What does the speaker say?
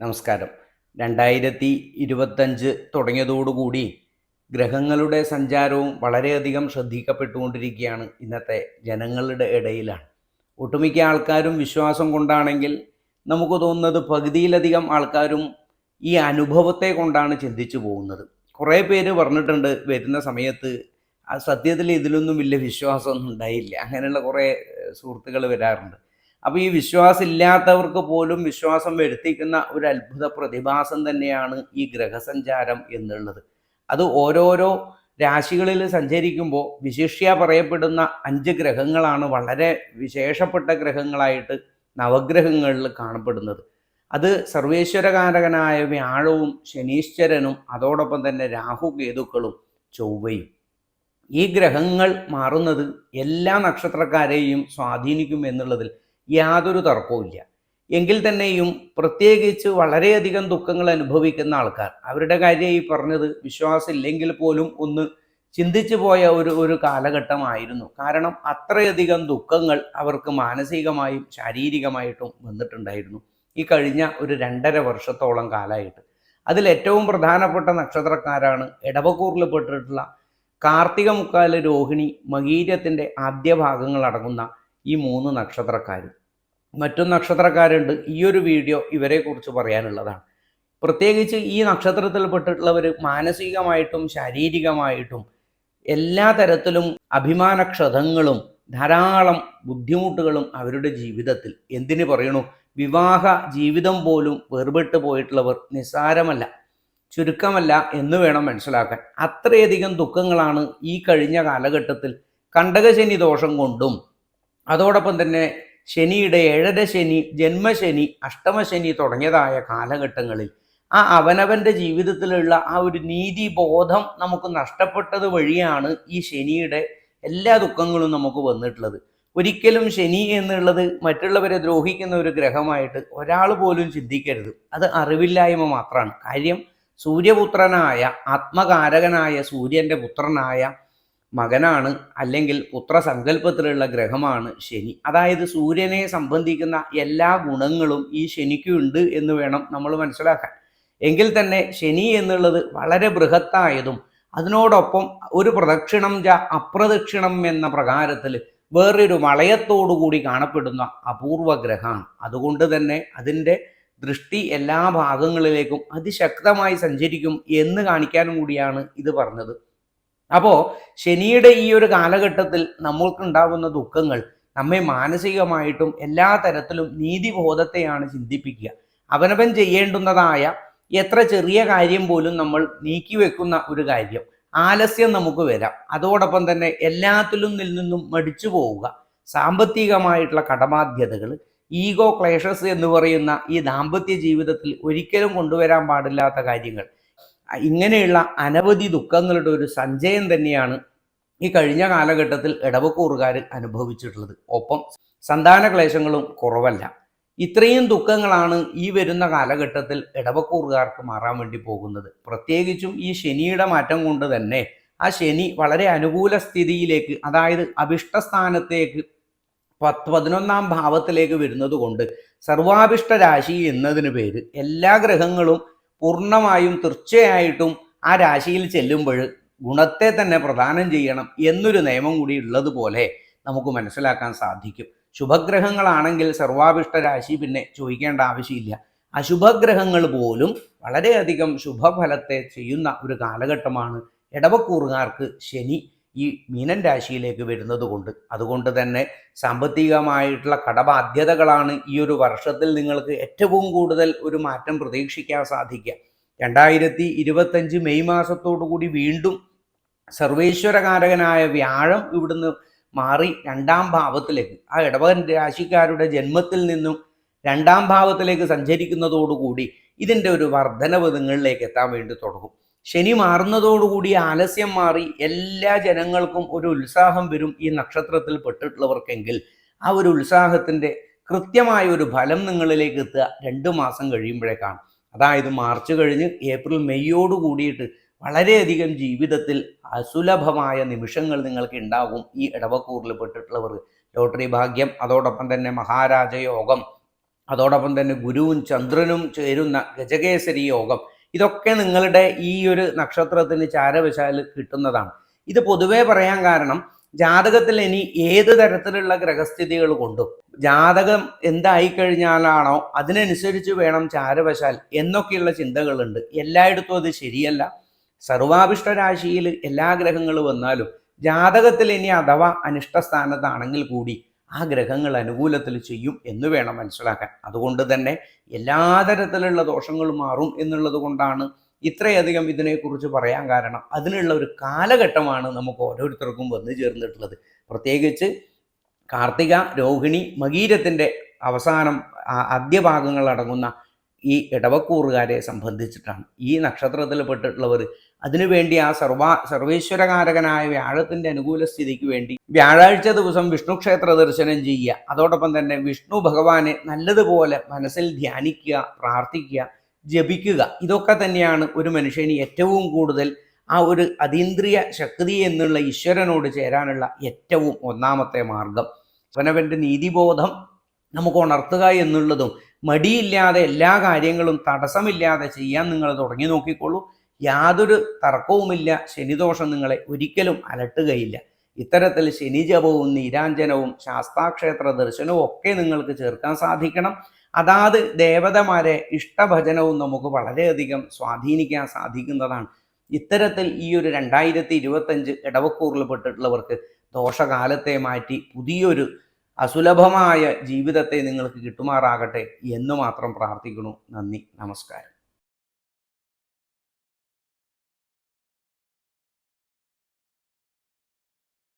നമസ്കാരം. രണ്ടായിരത്തി ഇരുപത്തഞ്ച് തുടങ്ങിയതോടുകൂടി ഗ്രഹങ്ങളുടെ സഞ്ചാരവും വളരെയധികം ശ്രദ്ധിക്കപ്പെട്ടുകൊണ്ടിരിക്കുകയാണ് ഇന്നത്തെ ജനങ്ങളുടെ ഇടയിലാണ്. ഒട്ടുമിക്ക ആൾക്കാരും വിശ്വാസം കൊണ്ടാണെങ്കിൽ നമുക്ക് തോന്നുന്നത് പകുതിയിലധികം ആൾക്കാരും ഈ അനുഭവത്തെ കൊണ്ടാണ് ചിന്തിച്ചു പോകുന്നത്. കുറേ പേര് പറഞ്ഞിട്ടുണ്ട് വരുന്ന സമയത്ത് സത്യത്തിൽ ഇതിലൊന്നും വലിയ വിശ്വാസമൊന്നും ഉണ്ടായില്ല. അങ്ങനെയുള്ള കുറേ സുഹൃത്തുക്കൾ വരാറുണ്ട്. അപ്പോൾ ഈ വിശ്വാസം ഇല്ലാത്തവർക്ക് പോലും വിശ്വാസം വരുത്തിക്കുന്ന ഒരു അത്ഭുത പ്രതിഭാസം തന്നെയാണ് ഈ ഗ്രഹസഞ്ചാരം എന്നുള്ളത്. അത് ഓരോരോ രാശികളിൽ സഞ്ചരിക്കുമ്പോൾ വിശിഷ്യ പറയപ്പെടുന്ന അഞ്ച് ഗ്രഹങ്ങളാണ് വളരെ വിശേഷപ്പെട്ട ഗ്രഹങ്ങളായിട്ട് നവഗ്രഹങ്ങളിൽ കാണപ്പെടുന്നത്. അത് സർവേശ്വരകാരകനായ വ്യാഴവും ശനീശ്വരനും അതോടൊപ്പം തന്നെ രാഹുകേതുക്കളും ചൊവ്വയും. ഈ ഗ്രഹങ്ങൾ മാറുന്നത് എല്ലാ നക്ഷത്രക്കാരെയും സ്വാധീനിക്കും എന്നുള്ളതിൽ യാതൊരു തർക്കവുമില്ല എങ്കിൽ തന്നെയും പ്രത്യേകിച്ച് വളരെയധികം ദുഃഖങ്ങൾ അനുഭവിക്കുന്ന ആൾക്കാർ അവരുടെ കാര്യം ഈ പറഞ്ഞത് വിശ്വാസം ഇല്ലെങ്കിൽ പോലും ഒന്ന് ചിന്തിച്ചു പോയ ഒരു ഒരു കാലഘട്ടമായിരുന്നു. കാരണം അത്രയധികം ദുഃഖങ്ങൾ അവർക്ക് മാനസികമായും ശാരീരികമായിട്ടും വന്നിട്ടുണ്ടായിരുന്നു ഈ കഴിഞ്ഞ ഒരു രണ്ടര വർഷത്തോളം കാലമായിട്ട്. അതിൽ ഏറ്റവും പ്രധാനപ്പെട്ട നക്ഷത്രക്കാരാണ് ഇടവക്കൂറിൽ പെട്ടിട്ടുള്ള കാർത്തിക മുക്കാൽ രോഹിണി മകീരത്തിന്റെ ആദ്യ ഭാഗങ്ങൾ അടങ്ങുന്ന ഈ മൂന്ന് നക്ഷത്രക്കാരും. മറ്റൊരു നക്ഷത്രക്കാരുണ്ട്. ഈ ഒരു വീഡിയോ ഇവരെക്കുറിച്ച് പറയാനുള്ളതാണ്. പ്രത്യേകിച്ച് ഈ നക്ഷത്രത്തിൽപ്പെട്ടിട്ടുള്ളവർ മാനസികമായിട്ടും ശാരീരികമായിട്ടും എല്ലാ തരത്തിലും അഭിമാനക്ഷതങ്ങളും ധാരാളം ബുദ്ധിമുട്ടുകളും അവരുടെ ജീവിതത്തിൽ. എന്തിനു പറയണു? വിവാഹ ജീവിതം പോലും വേർപെട്ട് പോയിട്ടുള്ളവർ നിസ്സാരമല്ല ചുരുക്കമല്ല എന്ന് വേണം മനസ്സിലാക്കാൻ. അത്രയധികം ദുഃഖങ്ങളാണ് ഈ കഴിഞ്ഞ കാലഘട്ടത്തിൽ കണ്ടകശനി ദോഷം കൊണ്ടും അതോടൊപ്പം തന്നെ ശനിയുടെ ഏഴര ശനി ജന്മശനി അഷ്ടമശനി തുടങ്ങിയതായ കാലഘട്ടങ്ങളിൽ ആ അവനവന്റെ ജീവിതത്തിലുള്ള ആ ഒരു നീതി ബോധം നമുക്ക് നഷ്ടപ്പെട്ടത് വഴിയാണ് ഈ ശനിയുടെ എല്ലാ ദുഃഖങ്ങളും നമുക്ക് വന്നിട്ടുള്ളത്. ഒരിക്കലും ശനി എന്നുള്ളത് മറ്റുള്ളവരെ ദ്രോഹിക്കുന്ന ഒരു ഗ്രഹമായിട്ട് ഒരാൾ പോലും ചിന്തിക്കരുത്. അത് അറിവില്ലായ്മ മാത്രമാണ്. കാര്യം സൂര്യപുത്രനായ ആത്മകാരകനായ സൂര്യന്റെ പുത്രനായ മകനാണ് അല്ലെങ്കിൽ പുത്രസങ്കല്പത്തിലുള്ള ഗ്രഹമാണ് ശനി. അതായത് സൂര്യനെ സംബന്ധിക്കുന്ന എല്ലാ ഗുണങ്ങളും ഈ ശനിക്കുണ്ട് എന്ന് വേണം നമ്മൾ മനസ്സിലാക്കാൻ. എങ്കിൽ തന്നെ ശനി എന്നുള്ളത് വളരെ ബൃഹത്തായതും അതിനോടൊപ്പം ഒരു പ്രദക്ഷിണം ജ അപ്രദക്ഷിണം എന്ന പ്രകാരത്തിൽ വേറൊരു വളയത്തോടുകൂടി കാണപ്പെടുന്ന അപൂർവ ഗ്രഹമാണ്. അതുകൊണ്ട് തന്നെ അതിന്റെ ദൃഷ്ടി എല്ലാ ഭാഗങ്ങളിലേക്കും അതിശക്തമായി സഞ്ചരിക്കും എന്ന് കാണിക്കാനും കൂടിയാണ് ഇത് പറഞ്ഞത്. അപ്പോൾ ശനിയുടെ ഈ ഒരു കാലഘട്ടത്തിൽ നമ്മൾക്കുണ്ടാകുന്ന ദുഃഖങ്ങൾ നമ്മെ മാനസികമായിട്ടും എല്ലാ തരത്തിലും നീതിബോധത്തെയാണ് ചിന്തിപ്പിക്കുക. അവനവൻ ചെയ്യേണ്ടുന്നതായ എത്ര ചെറിയ കാര്യം പോലും നമ്മൾ നീക്കി വെക്കുന്ന ഒരു കാര്യം. ആലസ്യം നമുക്ക് വരാം. അതോടൊപ്പം തന്നെ എല്ലാത്തിലും നിന്നും മടിച്ചു പോവുക. സാമ്പത്തികമായിട്ടുള്ള കടബാധ്യതകൾ ഈഗോ ക്ലേഷസ് എന്ന് പറയുന്ന ഈ ദാമ്പത്യ ജീവിതത്തിൽ ഒരിക്കലും കൊണ്ടുവരാൻ പാടില്ലാത്ത കാര്യങ്ങൾ. ഇങ്ങനെയുള്ള അനവധി ദുഃഖങ്ങളുടെ ഒരു സഞ്ചയം തന്നെയാണ് ഈ കഴിഞ്ഞ കാലഘട്ടത്തിൽ ഇടവക്കൂറുകാർ അനുഭവിച്ചിട്ടുള്ളത്. ഒപ്പം സന്താന ക്ലേശങ്ങളും കുറവല്ല. ഇത്രയും ദുഃഖങ്ങളാണ് ഈ വരുന്ന കാലഘട്ടത്തിൽ ഇടവക്കൂറുകാർക്ക് മാറാൻ വേണ്ടി പോകുന്നത്. പ്രത്യേകിച്ചും ഈ ശനിയുടെ മാറ്റം കൊണ്ട് തന്നെ ആ ശനി വളരെ അനുകൂല സ്ഥിതിയിലേക്ക് അതായത് അഭിഷ്ടസ്ഥാനത്തേക്ക് പത്ത് പതിനൊന്നാം ഭാവത്തിലേക്ക് വരുന്നത് കൊണ്ട് സർവാഭിഷ്ട രാശി എന്നതിന് പേര് എല്ലാ ഗ്രഹങ്ങളും പൂർണമായും തീർച്ചയായിട്ടും ആ രാശിയിൽ ചെല്ലുമ്പോൾ ഗുണത്തെ തന്നെ പ്രദാനം ചെയ്യണം എന്നൊരു നിയമം കൂടി ഉള്ളതുപോലെ നമുക്ക് മനസ്സിലാക്കാൻ സാധിക്കും. ശുഭഗ്രഹങ്ങളാണെങ്കിൽ സർവാഭിഷ്ട രാശി പിന്നെ ചോദിക്കേണ്ട ആവശ്യമില്ല. അശുഭഗ്രഹങ്ങൾ പോലും വളരെയധികം ശുഭഫലത്തെ ചെയ്യുന്ന ഒരു കാലഘട്ടമാണ്. ഇടവക്കൂറുകാർക്ക് ശനി ഈ മീനൻ രാശിയിലേക്ക് വരുന്നത് കൊണ്ട് അതുകൊണ്ട് തന്നെ സാമ്പത്തികമായിട്ടുള്ള കടബാധ്യതകളാണ് ഈ ഒരു വർഷത്തിൽ നിങ്ങൾക്ക് ഏറ്റവും കൂടുതൽ ഒരു മാറ്റം പ്രതീക്ഷിക്കാൻ സാധിക്കുക. രണ്ടായിരത്തി ഇരുപത്തഞ്ച് മെയ് മാസത്തോടു കൂടി വീണ്ടും സർവേശ്വരകാരകനായ വ്യാഴം ഇവിടുന്ന് മാറി രണ്ടാം ഭാവത്തിലേക്ക് ആ ഇടവകൻ രാശിക്കാരുടെ ജന്മത്തിൽ നിന്നും രണ്ടാം ഭാവത്തിലേക്ക് സഞ്ചരിക്കുന്നതോടുകൂടി ഇതിന്റെ ഒരു വർധനവ് നിങ്ങളിലേക്ക് എത്താൻ വേണ്ടി തുടങ്ങും. ശനി മാറുന്നതോടുകൂടി ആലസ്യം മാറി എല്ലാ ജനങ്ങൾക്കും ഒരു ഉത്സാഹം വരും ഈ നക്ഷത്രത്തിൽ പെട്ടിട്ടുള്ളവർക്കെങ്കിൽ ആ ഒരു ഉത്സാഹത്തിന്റെ കൃത്യമായ ഒരു ഫലം നിങ്ങളിലേക്ക് എത്തുക രണ്ട് മാസം കഴിയുമ്പോഴേക്കാണ് അതായത് മാർച്ച് കഴിഞ്ഞ് ഏപ്രിൽ മെയ്യോട് കൂടിയിട്ട് വളരെയധികം ജീവിതത്തിൽ അസുലഭമായ നിമിഷങ്ങൾ നിങ്ങൾക്ക് ഉണ്ടാകും ഈ ഇടവക്കൂറിൽ പെട്ടിട്ടുള്ളവർ. ലോട്ടറി ഭാഗ്യം അതോടൊപ്പം തന്നെ മഹാരാജയോഗം അതോടൊപ്പം തന്നെ ഗുരുവും ചന്ദ്രനും ചേരുന്ന ഗജകേസരി യോഗം ഇതൊക്കെ നിങ്ങളുടെ ഈ ഒരു നക്ഷത്രത്തിന് ചാരവശാൽ കിട്ടുന്നതാണ്. ഇത് പൊതുവേ പറയാൻ കാരണം ജാതകത്തിൽ ഇനി ഏത് തരത്തിലുള്ള ഗ്രഹസ്ഥിതികൾ കൊണ്ടും ജാതകം എന്തായി കഴിഞ്ഞാലാണോ അതിനനുസരിച്ച് വേണം ചാരവശാൽ എന്നൊക്കെയുള്ള ചിന്തകളുണ്ട്. എല്ലായിടത്തും അത് ശരിയല്ല. സർവാഭിഷ്ട രാശിയിൽ എല്ലാ ഗ്രഹങ്ങളും വന്നാലും ജാതകത്തിൽ ഇനി അഥവാ അനിഷ്ട സ്ഥാനത്താണെങ്കിൽ കൂടി ആ ഗ്രഹങ്ങൾ അനുകൂലത്തിൽ ചെയ്യും എന്ന് വേണം മനസ്സിലാക്കാൻ. അതുകൊണ്ട് തന്നെ എല്ലാ തരത്തിലുള്ള ദോഷങ്ങൾ മാറും എന്നുള്ളത് കൊണ്ടാണ് ഇത്രയധികം ഇതിനെക്കുറിച്ച് പറയാൻ കാരണം. അതിനുള്ള ഒരു കാലഘട്ടമാണ് നമുക്ക് ഓരോരുത്തർക്കും വന്നു ചേർന്നിട്ടുള്ളത്. പ്രത്യേകിച്ച് കാർത്തിക രോഹിണി മകീരത്തിന്റെ അവസാനം അദ്യഭാഗങ്ങൾ അടങ്ങുന്ന ഈ ഇടവക്കൂറുകാരെ സംബന്ധിച്ചിട്ടാണ്. ഈ നക്ഷത്രത്തിൽ പെട്ടിട്ടുള്ളവർ അതിനുവേണ്ടി ആ സർവ സർവേശ്വരകാരകനായ വ്യാഴത്തിന്റെ അനുകൂല സ്ഥിതിക്ക് വേണ്ടി വ്യാഴാഴ്ച ദിവസം വിഷ്ണു ക്ഷേത്ര ദർശനം ചെയ്യുക. അതോടൊപ്പം തന്നെ വിഷ്ണു ഭഗവാനെ നല്ലതുപോലെ മനസ്സിൽ ധ്യാനിക്കുക പ്രാർത്ഥിക്കുക ജപിക്കുക. ഇതൊക്കെ തന്നെയാണ് ഒരു മനുഷ്യന് ഏറ്റവും കൂടുതൽ ആ ഒരു അതീന്ദ്രിയ ശക്തി എന്നുള്ള ഈശ്വരനോട് ചേരാനുള്ള ഏറ്റവും ഒന്നാമത്തെ മാർഗം. അവനവന്റെ നീതിബോധം നമുക്ക് ഉണർത്തുക എന്നുള്ളതും മടിയില്ലാതെ എല്ലാ കാര്യങ്ങളും തടസ്സമില്ലാതെ ചെയ്യാൻ നിങ്ങൾ തുടങ്ങി നോക്കിക്കോളൂ. യാതൊരു തർക്കവുമില്ല. ശനിദോഷം നിങ്ങളെ ഒരിക്കലും അലട്ടുകയില്ല. ഇത്തരത്തിൽ ശനിജപവും നീരാഞ്ജനവും ശാസ്താക്ഷേത്ര ദർശനവും ഒക്കെ നിങ്ങൾക്ക് ചേർക്കാൻ സാധിക്കണം. അതാത് ദേവതമാരെ ഇഷ്ടഭജനവും നമുക്ക് വളരെയധികം സ്വാധീനിക്കാൻ സാധിക്കുന്നതാണ്. ഇത്തരത്തിൽ ഈ ഒരു രണ്ടായിരത്തി ഇരുപത്തഞ്ച് ഇടവക്കൂറിൽ പെട്ടിട്ടുള്ളവർക്ക് ദോഷകാലത്തെ മാറ്റി പുതിയൊരു അസുലഭമായ ജീവിതത്തെ നിങ്ങൾക്ക് കിട്ടുമാറാകട്ടെ എന്ന് മാത്രം പ്രാർത്ഥിക്കുന്നു. നന്ദി. നമസ്കാരം.